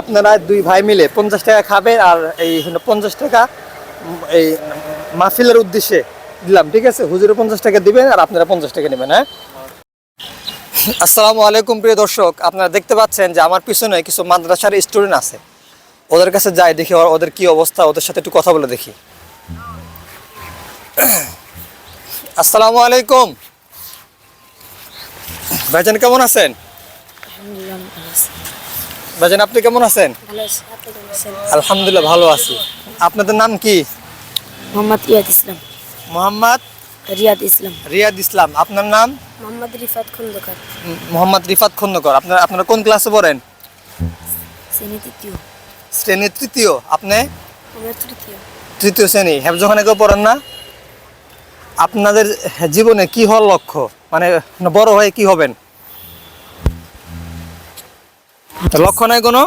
আপনারা দুই ভাই মিলে পঞ্চাশ টাকা খাবেন আর এই পঞ্চাশ টাকা, এই মাহফিলের উদ্দেশ্যে দিলাম, ঠিক আছে? হুজুরে পঞ্চাশ টাকা দিবেন আর আপনারা পঞ্চাশ টাকা নেবেন হ্যাঁ? আসসালামু আলাইকুম প্রিয় দর্শক, আপনারা দেখতে পাচ্ছেন যে আমার পিছনে কিছু মাদ্রাসার স্টুডেন্ট আছে। ওদের কাছে যাই দেখি ওদের কি অবস্থা, ওদের সাথে একটু কথা বলে দেখি। আসসালামু আলাইকুম। ভাইজান কেমন আছেন? ভাইজান আপনি কেমন আছেন? আলহামদুলিল্লাহ ভালো আছি। আপনাদের নাম কি? মোহাম্মদ রিয়াদ ইসলাম। মোহাম্মদ রিয়াদ ইসলাম। রিয়াদ ইসলাম। আপনার নাম? মোহাম্মদ রিফাত খন্দকার। মোহাম্মদ রিফাত খন্দকর। আপনার আপনারা কোন ক্লাসে পড়েন? শ্রেণি তৃতীয়। শ্রেণি তৃতীয়। আপনি? তৃতীয়। তৃতীয় শ্রেণি। হেফজোখানে কেউ পড়েন না? আপনাদের জীবনে কি হওয়ার লক্ষ্য? মানে বড় হয়ে কি হবেন? লক্ষ্য নাই কোনো?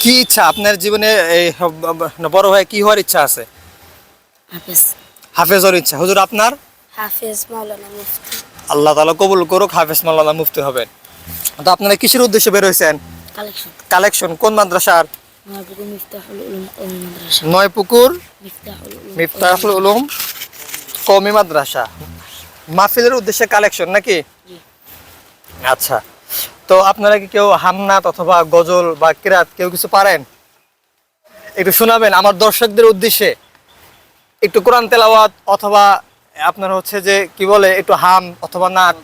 কি ইচ্ছা আপনার জীবনে এই বড় হয়ে কি হওয়ার ইচ্ছা আছে? হাফেজ। হাফেজর ইচ্ছা। হুজুর আপনার? হাফেজ মাওলানা মুফতি। আল্লাহ তালা কবুল করুক হাফেজ মাল্লাহ মুফতি হবেন। তো আপনারা কিসের উদ্দেশ্যে বের হয়েছেন কালেকশন। কালেকশন। কোন মাদ্রাসার? মহাপুকুর মিফতাহুল উলুম কওমি মাদ্রাসা। নয় পুকুর মিফতাহুল উলুম মিফতাহুল মাদ্রাসা। মাহফিলের উদ্দেশ্যে কালেকশন নাকি? আচ্ছা। তো আপনারা কি কেউ হামনাত অথবা গজল বা কিরাত কেউ কিছু পারেন? একটু শোনাবেন আমার দর্শকদের উদ্দেশ্যে। একটু কোরআন তেলাওয়াত অথবা আপনার হচ্ছে যে কি বলে, একটু হাম অথবা নাট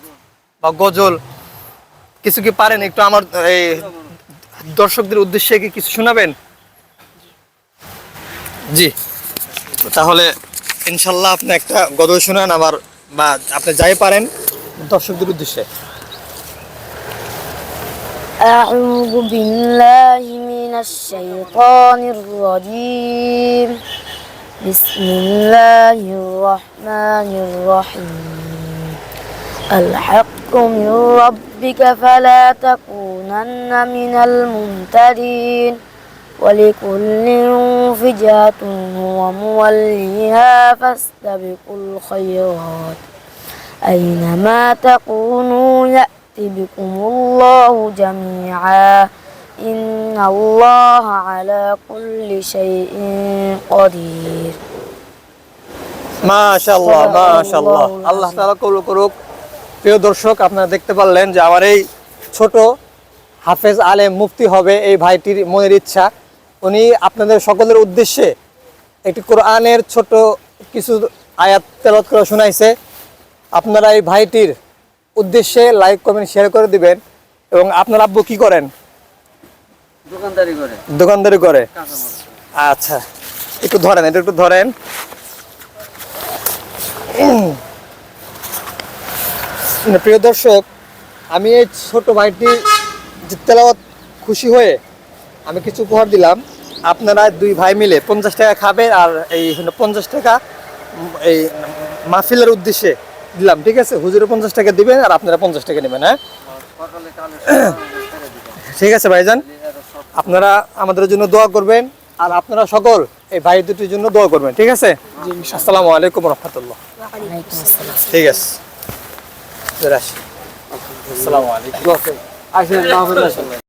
বা গজল কিছু কি পারেন? একটু আমার, এই দর্শকদের উদ্দেশ্যে কি কিছু শোনাবেন? জি। তাহলে ইনশাল্লাহ আপনি একটা গজল শোনান, আবার বা আপনি যাই পারেন দর্শকদের উদ্দেশ্যে। أعوذ بالله من الشيطان الرجيم. بسم الله الرحمن الرحيم. الحق من ربك فلا تكونن من الممترين. ولكل وجهة هو موليها فاستبقوا الخيرات. أينما تكونوا يأت بكم الله جميعا إن الله على كل شيء قدير মাশাআল্লাহ মাশাআল্লাহ আল্লাহ তাআলা কবুল করুক প্রিয় দর্শক আপনারা দেখতে পারলেন যে আমার এই ছোট হাফেজ আলেম মুফতি হবে এই ভাইটির মনের ইচ্ছা উনি আপনাদের সকলের উদ্দেশ্যে একটি কোরআনের ছোট কিছু আয়াত তেলাওয়াত করে শোনাইছে আপনারা এই ভাইটির উদ্দেশ্যে লাইক কমেন্ট শেয়ার করে দিবেন। এবং আপনার আব্বু কি করেন? দোকানদারি করে। দোকানদারি করে। আচ্ছা একটু ধরেন এটা একটু ধরেন। প্রিয় দর্শক আমি এই ছোট ভাইটি তেলাওয়াত খুশি হয়ে আমি কিছু উপহার দিলাম। আপনারা দুই ভাই মিলে পঞ্চাশ টাকা খাবেন আর এই পঞ্চাশ টাকা এই মাহফিলের উদ্দেশ্যে। দিলাম, ঠিক আছে? হুজুরে পঞ্চাশ টাকা দিবেন আর আপনারা পঞ্চাশ টাকা নেবেন হ্যাঁ? ঠিক আছে, ভাইজান? আপনারা আমাদের জন্য দোয়া করবেন আর আপনারা সকল এই ভাই দুটির জন্য দোয়া করবেন, ঠিক আছে? আসসালামু আলাইকুম রহমতুল্লাহ। ঠিক আছে। আসসালামু আলাইকুম।